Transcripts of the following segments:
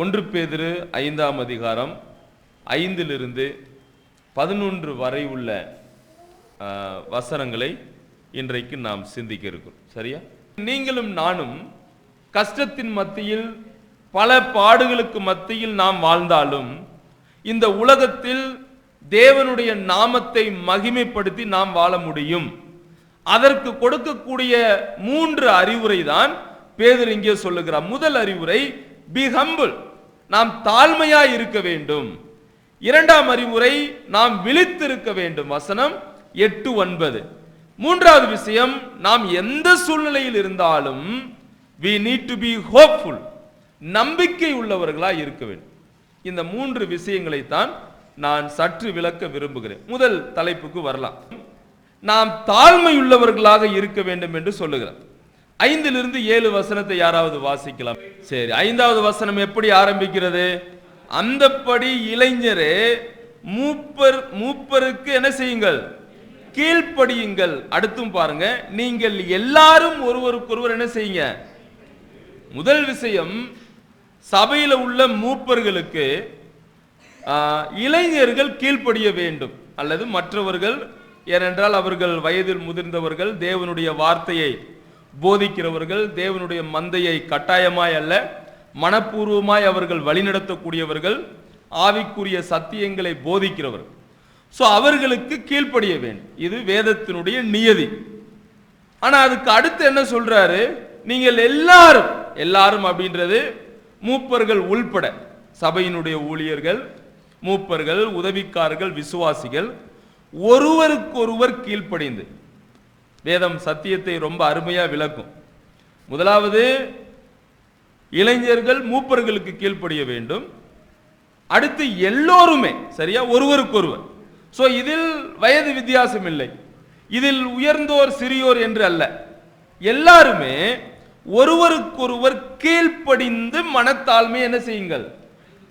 ஒன்று பேதிரு ஐந்தாம் அதிகாரம் ஐந்திலிருந்து பதினொன்று வரை உள்ள வசனங்களை இன்றைக்கு நாம் சிந்திக்க இருக்கோம் சரியா? நீங்களும் நானும் கஷ்டத்தின் மத்தியில் பல பாடுகளுக்கு மத்தியில் நாம் வாழ்ந்தாலும் இந்த உலகத்தில் தேவனுடைய நாமத்தை மகிமைப்படுத்தி நாம் வாழ முடியும். அதற்கு கொடுக்கக்கூடிய மூன்று அறிவுரை தான் பேதர் இங்கே சொல்லுகிறார். முதல் அறிவுரை பி ஹம்பிள் நாம் தாழ்மையாய் இருக்க வேண்டும். இரண்டாம் அறிவுரை நாம் விழித்திருக்க வேண்டும். வசனம் எட்டு ஒன்பது. மூன்றாவது விஷயம் நாம் எந்த சூழ்நிலையில் இருந்தாலும் we need to be hopeful நம்பிக்கை உள்ளவர்களாக இருக்க வேண்டும். இந்த மூன்று விஷயங்களை தான் நான் சற்று விளக்க விரும்புகிறேன். முதல் தலைப்புக்கு வரலாம். நாம் தாழ்மையுள்ளவர்களாக இருக்க வேண்டும் என்று சொல்லுகிறார். ஐந்திலிருந்து ஏழு வசனத்தை யாராவது வாசிக்கலாம். சரி ஐந்தாவது வசனம் எப்படி ஆரம்பிக்கிறது? அந்தப்படி இளைஞரே மூப்பர் மூப்பருக்கு என்ன செய்யுங்கள்? கீழ்ப்படியுங்கள். அடுத்தும் பாருங்க நீங்கள் எல்லாரும் ஒருவருக்கொருவர் என்ன செய்யுங்க? முதல் விஷயம் சபையில் உள்ள மூப்பர்களுக்கு இளைஞர்கள் கீழ்ப்படிய வேண்டும். அல்லது மற்றவர்கள் ஏனென்றால் அவர்கள் வயதில் முதிர்ந்தவர்கள் தேவனுடைய வார்த்தையை போதிக்கிறவர்கள் தேவனுடைய மந்தையை கட்டாயமாய் அல்ல மனப்பூர்வமாய் அவர்கள் வழிநடத்தக்கூடியவர்கள் ஆவிக்குரிய சத்தியங்களை போதிக்கிறவர்கள் ஸோ அவர்களுக்கு கீழ்ப்படிய வேண்டும். இது வேதத்தினுடைய நியதி. ஆனால் அதுக்கு அடுத்து என்ன சொல்றாரு? நீங்கள் எல்லாரும் எல்லாரும் அப்படின்றது மூப்பர்கள் உள்பட சபையினுடைய ஊழியர்கள் மூப்பர்கள் உதவிக்காரர்கள் விசுவாசிகள் ஒருவருக்கொருவர் கீழ்ப்படிந்து வேதம் சத்தியத்தை ரொம்ப அருமையாக விளக்கும். முதலாவது இளைஞர்கள் மூப்பர்களுக்கு கீழ்ப்படிய வேண்டும். அடுத்து எல்லோருமே சரியா? ஒருவருக்கொருவர். ஸோ இதில் வயது வித்தியாசம் இல்லை. இதில் உயர்ந்தோர் சிறியோர் என்று அல்ல. எல்லாருமே ஒருவருக்கொருவர் கீழ்ப்படிந்து மனத்தாழ்மை என்ன செய்யுங்கள்?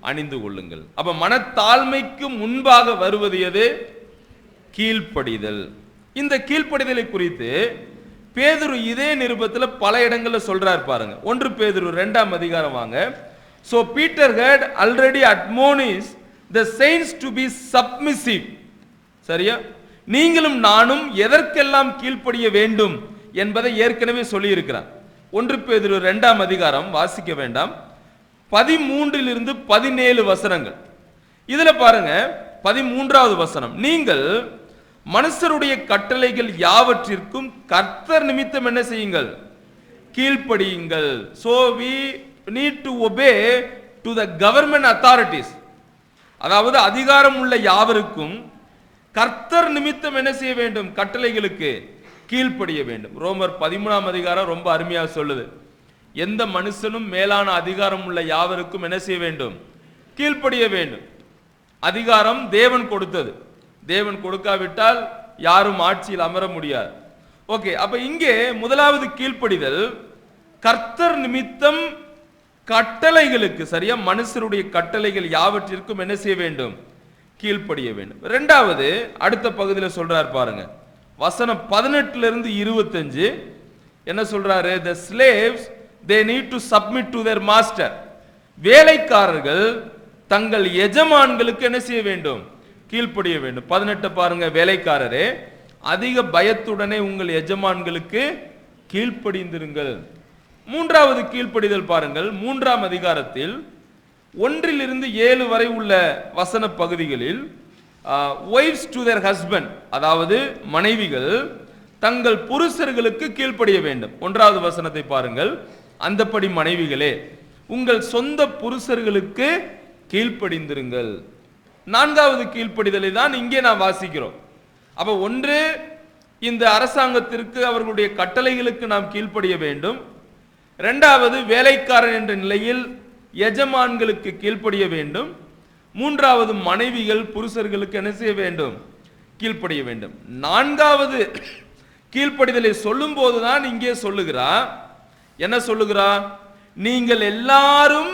அணிந்து கொள்ளுங்கள். அப்ப மனத்தாழ்மைக்கு முன்பாக வருவது எது? கீழ்ப்படிதல். இந்த கீழ்ப்படிதலை குறித்து பேதுரு இதே நிருபத்தில் பல இடங்களில் சொல்றார் பாருங்க. ஒன்று பேதுரு ரெண்டாம் அதிகாரம் வாங்க. So Peter had already admonish the saints to be submissive சரியா? நீங்களும் நானும் எதற்கெல்லாம் கீழ்ப்படிய வேண்டும் என்பதை ஏற்கனவே சொல்லியிருக்கிறார். ஒன்று பேதுரு ரெண்டாம் அதிகாரம் வாசிக்க வேண்டாம். பதிமூன்றிலிருந்து பதினேழு வசனங்கள். இதில் பாருங்க பதிமூன்றாவது வசனம். நீங்கள் மனுஷருடைய கட்டளைகள் யாவற்றிற்கும் கர்த்தர் நிமித்தம் என்ன செய்யுங்கள்? கீழ்ப்படியுங்கள். So we need to obey to the government authorities அதாவது அதிகாரம் உள்ள யாவருக்கும் கர்த்தர் நிமித்தம் என்ன செய்ய வேண்டும்? கட்டளைகளுக்கு கீழ்ப்படிய வேண்டும். ரோமர் பதிமூணாம் அதிகாரம் ரொம்ப அருமையாக சொல்லுது. எந்த மனுஷனும் மேலான அதிகாரம் உள்ள யாவருக்கும் என்ன செய்ய வேண்டும்? கீழ்ப்படிய வேண்டும். அதிகாரம் தேவன் கொடுத்தது. தேவன் கொடுக்காவிட்டால் யாரும் ஆட்சியில் அமர முடியாது. ஓகே அப்ப இங்கே முதலாவது கீழ்ப்படிதல் கர்த்தர் நிமித்தம் கட்டளைகளுக்கு சரியா? மனுஷருடைய கட்டளைகள் யாவற்றிற்கும் என்ன செய்ய வேண்டும்? கீழ்ப்படிய வேண்டும். ரெண்டாவது அடுத்த பகுதியில் சொல்றார் பாருங்க. வசனம் பதினெட்டுல இருந்து இருபத்தஞ்சு என்ன சொல்றாரு? The slaves they need to submit to their master வேலைக்காரர்கள் தங்கள் எஜமான்களுக்கு என்ன செய்ய வேண்டும்? கீழ்ப்படிய வேண்டும். பதினெட்டு பாருங்க வேலைக்காரரே அதிக பயத்துடனே உங்கள் எஜமான்களுக்கு கீழ்ப்படிந்திருங்கள். மூன்றாவது கீழ்ப்படிதல் பாருங்கள். மூன்றாம் அதிகாரத்தில் ஒன்றிலிருந்து ஏழு வரை உள்ள வசன பகுதிகளில் ஒய்ஃப்ஸ் டு தேர் ஹஸ்பண்ட் அதாவது மனைவிகள் தங்கள் புருஷர்களுக்கு கீழ்ப்படிய வேண்டும். ஒன்றாவது வசனத்தை பாருங்கள். அந்தப்படி மனைவிகளே உங்கள் சொந்த புருஷர்களுக்கு கீழ்ப்படிந்திருங்கள். நான்காவது கீழ்ப்படிதலை தான் இங்கே நாம் வாசிக்கிறோம். அப்ப ஒன்று இந்த அரசாங்கத்திற்கு அவர்களுடைய கட்டளைகளுக்கு நாம் கீழ்ப்படிய வேண்டும். இரண்டாவது வேலைக்காரன் என்ற நிலையில் எஜமான்களுக்கு கீழ்ப்படிய வேண்டும். மூன்றாவது மனைவிகள் புருஷர்களுக்கு என்ன செய்ய வேண்டும்? கீழ்ப்படிய வேண்டும். நான்காவது கீழ்ப்படிதலை சொல்லும் போதுதான் இங்கே சொல்லுகிறா. என்ன சொல்லுகிறா? நீங்கள் எல்லாரும்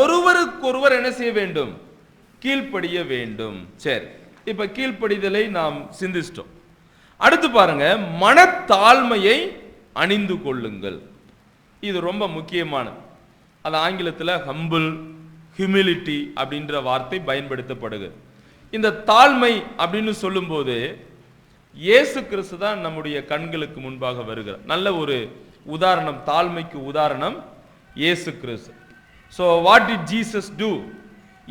ஒருவருக்கொருவர் என்ன செய்ய வேண்டும்? கீழ்ப்படிய வேண்டும். சரி இப்ப கீழ்ப்படிதலை நாம் சிந்திச்சிட்டோம். அடுத்து பாருங்க மனத்தாழ்மையை அணிந்து கொள்ளுங்கள். இது ரொம்ப முக்கியமானது. அது ஆங்கிலத்தில் ஹம்பிள் ஹியூமிலிட்டி அப்படின்ற வார்த்தை பயன்படுத்தப்படுகிறது. இந்த தாழ்மை அப்படின்னு சொல்லும்போது இயேசு கிறிஸ்து தான் நம்முடைய கண்களுக்கு முன்பாக வருகிறார். நல்ல ஒரு உதாரணம் தாழ்மைக்கு உதாரணம் Yesu Kristhu. So what it Jesus do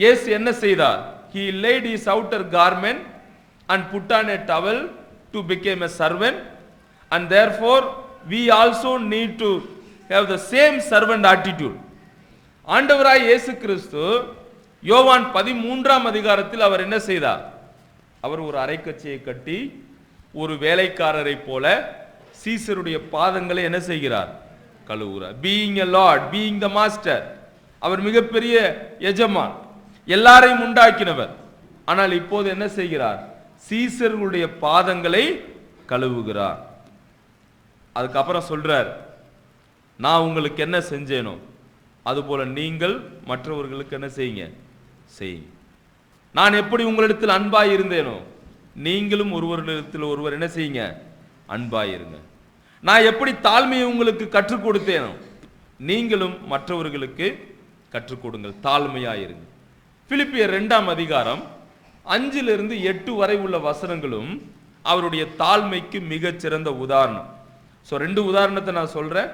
Yesu என்ன செய்தார்? He laid his outer garment and put on on towel to become become servant and therefore we also need to have the same servant attitude ஆண்டவராய் இயேசு கிறிஸ்து யோவான் பதிமூன்றாம் அதிகாரத்தில் அவர் என்ன செய்தார்? அவர் ஒரு அரைக்கச்சையை கட்டி ஒரு வேலைக்காரரை போல சீசருடைய பாதங்களை என்ன செய்கிறார்? கழுவுகிறார். Being a lord being the master அவர் மிகப்பெரிய எஜமான். எல்லாரையும் உண்டாக்கினவர். ஆனால் இப்போது என்ன செய்கிறார்? சீசர்களுடைய பாதங்களை கழுவுகிறார். அதுக்கப்புறம் சொல்றார் நான் உங்களுக்கு என்ன செஞ்சேனோ அதுபோல நீங்கள் மற்றவர்களுக்கு என்ன செய்யுங்க? செய்யுங்க. நான் எப்படி உங்களிடத்தில் அன்பாய் இருந்தேனோ நீங்களும் ஒருவரிடத்தில் ஒருவர் என்ன செய்யுங்க? அன்பாய் இருங்க. நான் எப்படி தாழ்மையை உங்களுக்கு கற்றுக் கொடுத்தேனோ நீங்களும் மற்றவர்களுக்கு கற்றுக் கொடுங்கள். தாழ்மையாய் இருங்க. பிலிப்பியர் ரெண்டாம் அதிகாரம் அஞ்சிலிருந்து எட்டு வரை உள்ள வசனங்களும் அவருடைய தாழ்மைக்கு மிகச்சிறந்த உதாரணம். ஸோ ரெண்டு உதாரணத்தை நான் சொல்கிறேன்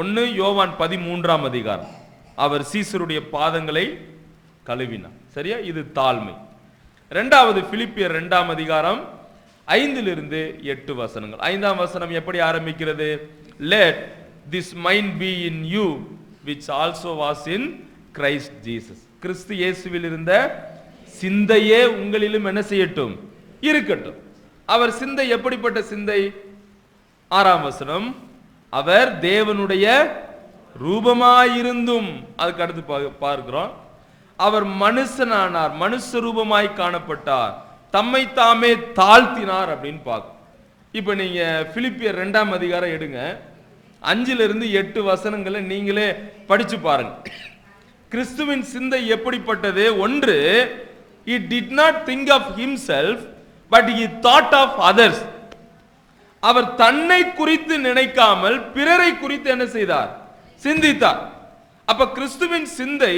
ஒன்று யோவான் பதிமூன்றாம் அதிகாரம். அவர் சீசருடைய பாதங்களை கழுவினார். சரியா? இது தாழ்மை. ரெண்டாவது பிலிப்பியர் ரெண்டாம் அதிகாரம் ஐந்திலிருந்து எட்டு வசனங்கள். ஐந்தாம் வசனம் எப்படி ஆரம்பிக்கிறது? Let this mind be in you which also was in Christ Jesus Kristhu இயேசுவில் இருந்த சிந்தையே உங்களிலும் என்ன செய்யட்டும்? இருக்கட்டும். அவர் சிந்தை எப்படிப்பட்ட சிந்தை? ஆறாம் வசனம். அவர் தேவனுடைய ரூபமாயிருந்தும். அதுக்கு அடுத்து பா- பார்க்கிறோம். அவர் மனுஷனானார் மனுஷ ரூபமாய் காணப்பட்டார். தம்மை தாமே தாழ்த்தினார் அப்படின்னு பார்க்கும் இப்போ நீங்க பிலிப்பியர் ரெண்டாம் அதிகாரம் எடுங்க. அஞ்சிலிருந்து எட்டு வசனங்களை நீங்களே படிச்சு பாருங்க. கிறிஸ்துவின் சிந்தை எப்படிப்பட்டது? ஒன்று he did not think of himself but he thought of others அவர் தன்னை குறித்து நினைக்காமல் பிறரை குறித்து என்ன செய்தார்? சிந்தித்தார். அப்ப கிறிஸ்துவின் சிந்தை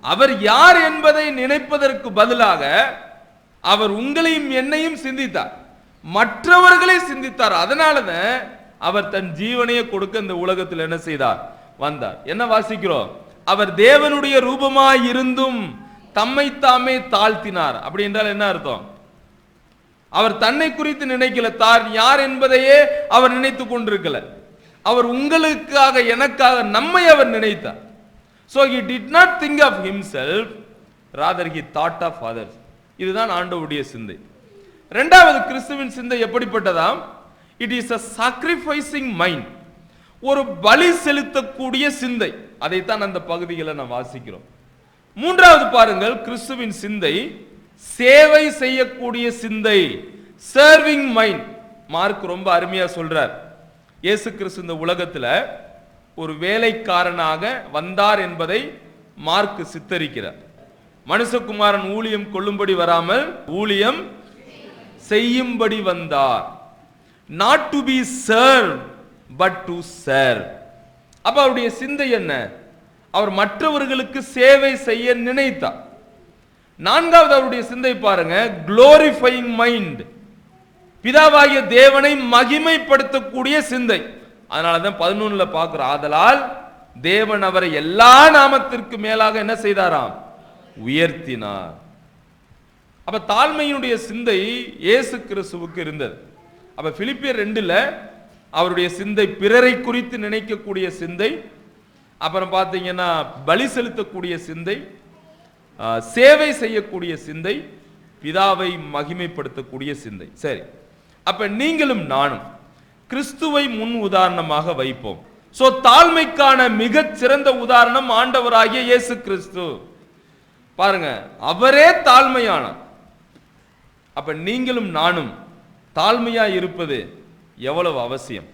அவர் யார் என்பதை நினைப்பதற்கு பதிலாக அவர் உங்களையும் என்னையும் சிந்தித்தார். மற்றவர்களை சிந்தித்தார். அதனாலதான் அவர் தன் ஜீவனையே கொடுக்க இந்த உலகத்தில் என்ன செய்தார்? வந்தார். என்ன வாசிக்கிறோம்? அவர் தேவனுடைய ரூபமாய் இருந்தும் தம்மை தாமே தாழ்த்தினார். அப்படி என்றால் என்ன அர்த்தம்? அவர் தன்னை குறித்து நினைக்கல. தார் யார் என்பதையே அவர் நினைத்து கொண்டிருக்கல. அவர் உங்களுக்காக எனக்காக நம்மை அவர் நினைத்தார். So he not think of of self rather he thought of others இதுதான் ஆண்டவுடைய சிந்தை. ரெண்டாவது கிறிஸ்துவின் சிந்தை எப்படிப்பட்டதாம்? It is a sacrificing mind ஒரு பலி செலுத்தக்கூடிய சிந்தை. அதைத்தான் அந்த பகுதிகளை நாம் வாசிக்கிறோம். மூன்றாவது பாருங்கள் கிறிஸ்துவின் சிந்தை சேவை செய்யக்கூடிய சிந்தை சர்விங் மைண்ட் மார்க் ரொம்ப அருமையா சொல்றார். இயேசு கிறிஸ்து இந்த உலகத்துல ஒரு வேலைக்காரனாக வந்தார் என்பதை மார்க் சித்தரிக்கிறார். மனுஷகுமாரன் ஊழியம் கொள்ளும்படி வராமல் ஊழியம் செய்யும்படி வந்தார். Not to be serve but to serve அப்ப அவருடைய சிந்தை என்ன? அவர் மற்றவர்களுக்கு சேவை செய்ய நினைத்தார். நான்காவது அவருடைய சிந்தை பாருங்க குளோரிஃபைங் மைண்ட் பிதாவாகிய தேவனை மகிமைப்படுத்தக்கூடிய சிந்தை. அதனால தான் பதினொன்னுல பார்க்கிறோம் ஆதலால் தேவன் அவரை எல்லா நாமத்திற்கு மேலாக என்ன செய்தாராம்? உயர்த்தினார். அப்ப தாழ்மையினுடைய சிந்தை இயேசு கிறிஸ்துவுக்கு இருந்தது. அப்ப பிலிப்பியர் ரெண்டுல அவருடைய சிந்தை பிறரை குறித்து நினைக்கக்கூடிய சிந்தை அப்புறம் பார்த்தீங்கன்னா பலி செலுத்தக்கூடிய சிந்தை சேவை செய்யக்கூடிய சிந்தை பிதாவை மகிமைப்படுத்தக்கூடிய சிந்தை. சரி. அப்ப நீங்களும் நானும் கிறிஸ்துவை முன் உதாரணமாக வைப்போம். சோ தாழ்மைக்கான மிகச் சிறந்த உதாரணம் ஆண்டவராகிய இயேசு கிறிஸ்து. பாருங்க அவரே தாழ்மையானார். அப்ப நீங்களும் நானும் தாழ்மையா இருப்பது எவ்வளவு அவசியம்?